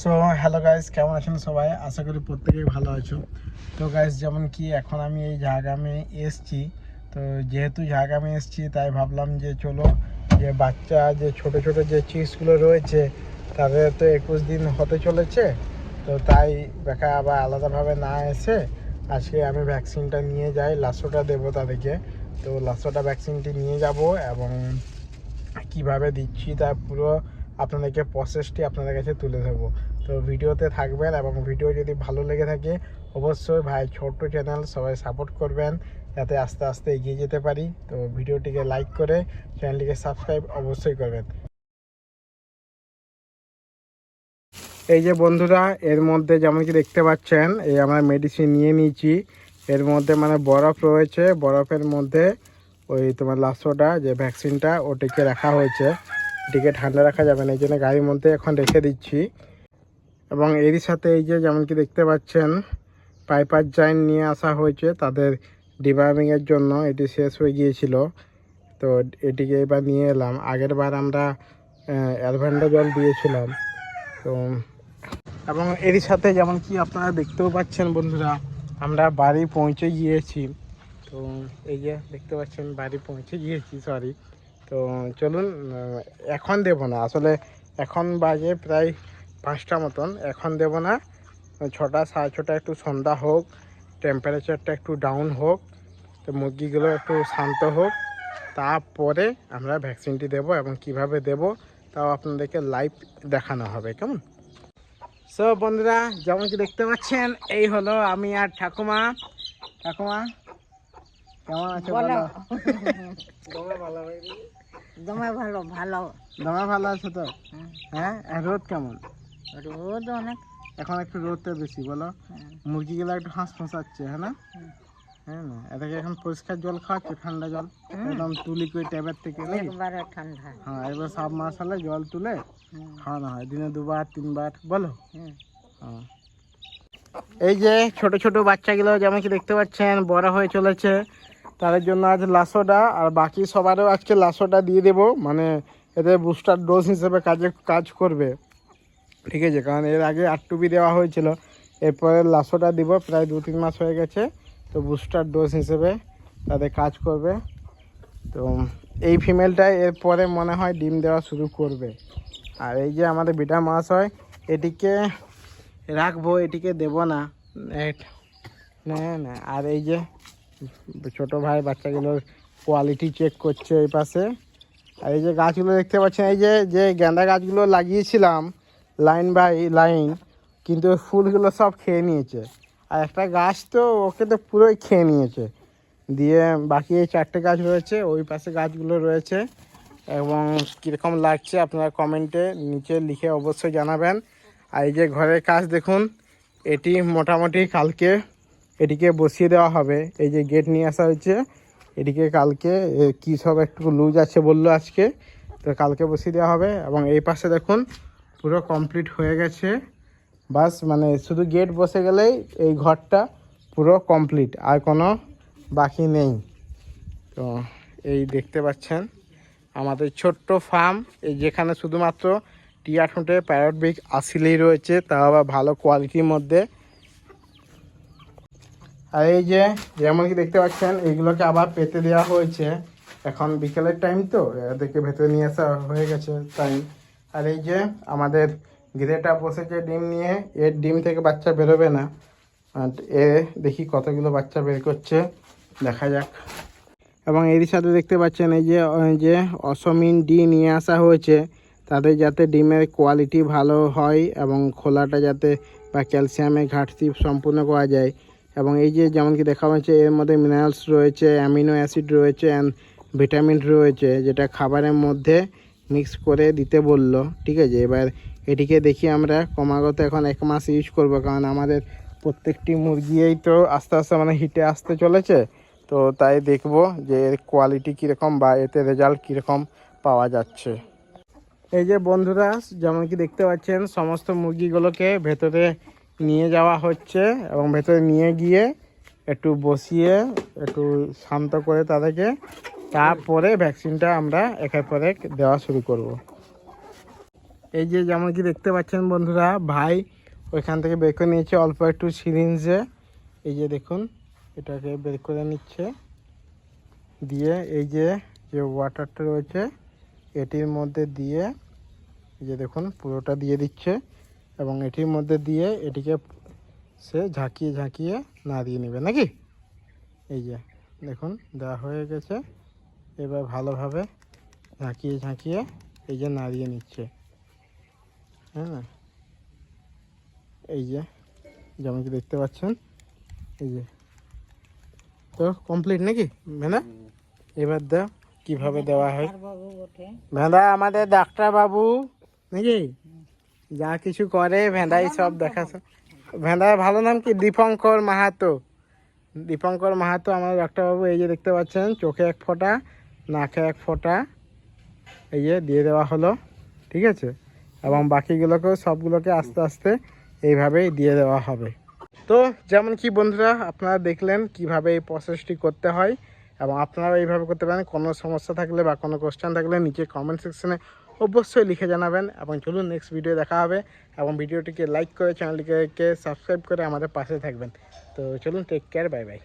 So hello guys কেমন আছেন সবাই? আশা করি প্রত্যেকেই ভালো আছো। তো গাইস যেমন কি এখন আমি এই ঝাড়গ্রামে এসছি, তো যেহেতু ঝাড়গ্রামে এসছি, তাই ভাবলাম যে চলো, যে বাচ্চা, যে ছোট ছোট যে চিজগুলো রয়েছে, তাদের তো একুশ দিন হতে চলেছে, তো তাই বেকা আবার আলাদাভাবে না এসে আজকে আমি ভ্যাকসিনটা নিয়ে যাই লাস্টটা দেবো তাদেরকে। তো লাস্টটা ভ্যাকসিনটি নিয়ে যাব এবং কীভাবে দিচ্ছি তার পুরো আপনাদেরকে প্রসেসটি আপনাদের কাছে তুলে ধরবো। তো ভিডিওতে থাকবেন এবং ভিডিও যদি ভালো লেগে থাকে, অবশ্যই ভাই ছোট্ট চ্যানেল সবাই সাপোর্ট করবেন, যাতে আস্তে আস্তে এগিয়ে যেতে পারি। তো ভিডিওটিকে লাইক করে চ্যানেলটিকে সাবস্ক্রাইব অবশ্যই করবেন। এই যে বন্ধুরা, এর মধ্যে যেমন কি দেখতে পাচ্ছেন, এই আমরা মেডিসিন নিয়ে নিয়েছি। এর মধ্যে মানে বরফ রয়েছে। বরফের মধ্যে ওই তোমার লাসোটা যে ভ্যাকসিনটা ওটিকে রাখা হয়েছে। এটিকে ঠান্ডা রাখা যাবে না, এই জন্য গাড়ির মধ্যে এখন রেখে দিচ্ছি। এবং এরই সাথে এই যে যেমন কি দেখতে পাচ্ছেন পাইপার জাইন নিয়ে আসা হয়েছে তাদের ডিবার্মিংয়ের জন্য। এটি শেষ হয়ে গিয়েছিল। তো এটিকে এবার নিয়ে এলাম। আগের বার আমরা অ্যালভেন্ডা জল দিয়েছিলাম। তো এবং এরই সাথে যেমন কি আপনারা দেখতেও পাচ্ছেন বন্ধুরা, আমরা বাড়ি পৌঁছে গিয়েছি। তো এই যে দেখতে পাচ্ছেন, বাড়ি পৌঁছে গিয়েছি সরি তো চলুন এখন দেব না। আসলে এখন বাজে প্রায় পাঁচটা মতন। এখন দেব না। ছটা সাড়ে ছটা একটু সন্ধ্যা হোক টেম্পারেচারটা একটু ডাউন হোক তো মুরগিগুলো একটু শান্ত হোক। তারপরে আমরা ভ্যাকসিনটি দেব এবং কীভাবে দেব তাও আপনাদেরকে লাইভ দেখানো হবে কেমন? সো বন্ধুরা যেমন কি দেখতে পাচ্ছেন এই হলো আমি আর ঠাকুমা। ঠাকুমা কেমন আছে বলো। দমে ভালো? ভালো ভালো। দমে ভালো আছে তো? হ্যাঁ আর রোদ কেমন? রোদ অনেক। এখন একটু রোদটা বেশি বলো? হুম। মুরগিগুলো একটু হাঁস ফোঁসাচ্ছে হ্যাঁ না? হ্যাঁ। না? এটাকে এখন পরিষ্কার জল খাওয়াচ্ছে ঠান্ডা জল? একদম তুলি করে ট্যাবের থেকে একবারে ঠান্ডা। হ্যাঁ এবার সব মাস হলে জল তুলে খাওয়ানো হয়। দিনে দুবার তিনবার বলো? হ্যাঁ। এই যে ছোট ছোট বাচ্চাগুলো যেমন কি দেখতে পাচ্ছেন বড় হয়ে চলেছে তাদের জন্য আজ লাসোডা আর বাকি সবারও আজকে লাসোডা দিয়ে দেবো মানে এদের বুস্টার ডোজ হিসেবে কাজে কাজ করবে। ঠিক আছে, কারণ এর আগে আটটুবি দেওয়া হয়েছিল। এরপরে লাসোডা দিব, প্রায় দু তিন মাস হয়ে গেছে। তো বুস্টার ডোজ হিসেবে তাদের কাজ করবে। তো এই ফিমেলটা এরপরে মনে হয় ডিম দেওয়া শুরু করবে। আর এই যে আমাদের বিটা মাছ হয় এটিকে রাখব, এটিকে দেব না। না না, আর এই যে ছোট ভাই বাচ্চাগুলোর কোয়ালিটি চেক করছে এই পাশে। আর এই যে গাছগুলো দেখতে পাচ্ছেন, এই যে যে গেঁদা গাছগুলো লাগিয়েছিলাম লাইন বাই লাইন কিন্তু ওই ফুলগুলো সব খেয়ে নিয়েছে। আর একটা গাছ তো ওকে তো পুরোই খেয়ে নিয়েছে। দিয়ে বাকি এই চারটে গাছ রয়েছে, ওই পাশে গাছগুলো রয়েছে। এবং কীরকম লাগছে আপনারা কমেন্টে নিচে লিখে অবশ্যই জানাবেন। আর এই যে ঘরের কাজ দেখুন, এটি মোটামুটি কালকে এটিকে বসিয়ে দেওয়া হবে। এই যে গেট নিয়ে আসা হয়েছে, এটিকে কালকে কী সব একটু লুজ আছে বলল আজকে, তো কালকে বসিয়ে দেওয়া হবে। এবং এই পাশে দেখুন পুরো কমপ্লিট হয়ে গেছে। বাস মানে শুধু গেট বসে গেলেই এই ঘরটা পুরো কমপ্লিট আর কোনো বাকি নেই। তো এই দেখতে পাচ্ছেন, আমাদের ছোট্ট ফার্ম এই যেখানে শুধুমাত্র টিয়া ঠোঁটে প্যারট বিগ আসিলেই রয়েছে, তাও আবার ভালো কোয়ালিটির মধ্যে। আর এই যে, যেমন কি দেখতে পাচ্ছেন এইগুলোকে আবার পেতে দেওয়া হয়েছে। এখন বিকেলের টাইম তো, এদেরকে ভেতরে নিয়ে আসা হয়ে গেছে টাইম আর এই যে আমাদের গিরেটা বসেছে ডিম নিয়ে, এর ডিম থেকে বাচ্চা বেরোবে না। আর এ দেখি কতগুলো বাচ্চা বের করছে, দেখা যাক। এবং এর সাথে দেখতে পাচ্ছেন এই যে যে অসমিন ডি নিয়ে আসা হয়েছে তাদের যাতে ডিমের কোয়ালিটি ভালো হয় এবং খোলাটা যাতে বা ক্যালসিয়ামের ঘাটতি সম্পূর্ণ করা যায়। এবং এই যে যেমন কি দেখা হয়েছে, এর মধ্যে মিনারেলস রয়েছে অ্যামিনো অ্যাসিড রয়েছে অ্যান্ড ভিটামিন রয়েছে, যেটা খাবারের মধ্যে মিক্স করে দিতে বলল, ঠিক আছে? এবার এটিকে দেখি আমরা ক্রমাগত এখন এক মাস ইউজ করব, কারণ আমাদের প্রত্যেকটি মুরগিই তো আস্তে আস্তে মানে হিটে আসতে চলেছে। তো তাই দেখব যে এর কোয়ালিটি কীরকম বা এতে রেজাল্ট কীরকম পাওয়া যাচ্ছে। এই যে বন্ধুরা, যেমন কি দেখতে পাচ্ছেন, সমস্ত মুরগিগুলোকে ভেতরে নিয়ে যাওয়া হচ্ছে এবং ভেতরে নিয়ে গিয়ে একটু বসিয়ে, একটু শান্ত করে তাদেরকে তারপরে ভ্যাকসিনটা আমরা একের পর এক দেওয়া শুরু করব। এই যে যেমন কি দেখতে পাচ্ছেন বন্ধুরা, ভাই ওইখান থেকে বের করে নিয়েছে অল্প একটু সিরিঞ্জে। এই যে দেখুন, এটাকে বের করে নিচ্ছে। দিয়ে এই যে যে ওয়াটারটা রয়েছে, এটির মধ্যে দিয়ে এই যে দেখুন, পুরোটা দিয়ে দিচ্ছে এবং এটির মধ্যে দিয়ে এটিকে সে ঝাঁকিয়ে ঝাঁকিয়ে না দিয়ে নেবে, নাকি? এই যে, দেখুন, দেওয়া হয়ে গেছে। এবার ভালোভাবে ঝাঁকিয়ে ঝাঁকিয়ে এই যে নাড়িয়ে নিচ্ছে। হ্যাঁ? না এই যে, যেমন কি দেখতে পাচ্ছেন, এই যে। তো কমপ্লিট নাকি ভেনা? এবার দাও কীভাবে দেওয়া হয়। ভেঁদা আমাদের ডাক্তার বাবু নাকি? যা কিছু করে ভেঁদাই সব দেখাশো ভেঁদার ভালো নাম কি? দীপঙ্কর মাহাতো। দীপঙ্কর মাহাতো, আমাদের ডাক্তারবাবু এই যে দেখতে পাচ্ছেন, চোখে এক ফোঁটা। নাকে এক ফোঁটা এই যে দিয়ে দেওয়া হলো, ঠিক আছে? এবং বাকিগুলোকেও সবগুলোকে আস্তে আস্তে এইভাবেই দিয়ে দেওয়া হবে। তো যেমন কি বন্ধুরা, আপনারা দেখলেন কীভাবে এই প্রসেসটি করতে হয়, এবং আপনারা এইভাবে করতে পারেন, কোনো সমস্যা থাকলে বা কোনো কোশ্চেন থাকলে নিচে কমেন্ট সেকশনে অবশ্যই লিখে জানাবেন, এবং চলুন নেক্সট ভিডিও দেখা হবে, এবং ভিডিওটিকে লাইক করে চ্যানেলটিকে সাবস্ক্রাইব করে আমাদের পাশে থাকবেন। তো চলুন টেক কেয়ার বাই বাই